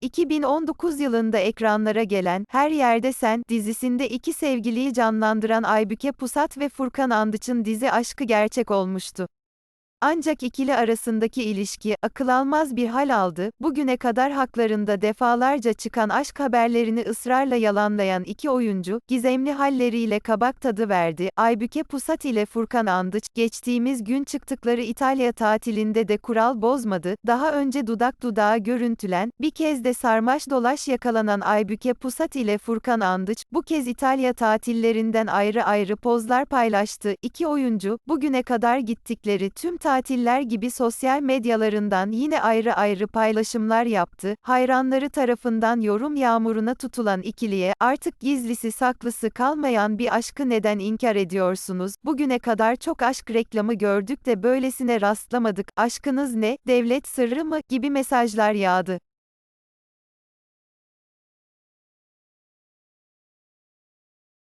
2019 yılında ekranlara gelen Her Yerde Sen dizisinde iki sevgiliyi canlandıran Aybüke Pusat ve Furkan Andıç'ın dizi aşkı gerçek olmuştu. Ancak ikili arasındaki ilişki, akıl almaz bir hal aldı, bugüne kadar haklarında defalarca çıkan aşk haberlerini ısrarla yalanlayan iki oyuncu, gizemli halleriyle kabak tadı verdi. Aybüke Pusat ile Furkan Andıç, geçtiğimiz gün çıktıkları İtalya tatilinde de kural bozmadı, daha önce dudak dudağa görüntülen, bir kez de sarmaş dolaş yakalanan Aybüke Pusat ile Furkan Andıç, bu kez İtalya tatillerinden ayrı ayrı pozlar paylaştı. İki oyuncu, bugüne kadar gittikleri tüm tatiller gibi sosyal medyalarından yine ayrı ayrı paylaşımlar yaptı. Hayranları tarafından yorum yağmuruna tutulan ikiliye, artık gizlisi saklısı kalmayan bir aşkı neden inkar ediyorsunuz? Bugüne kadar çok aşk reklamı gördük de böylesine rastlamadık. Aşkınız ne? Devlet sırrı mı? gibi mesajlar yağdı.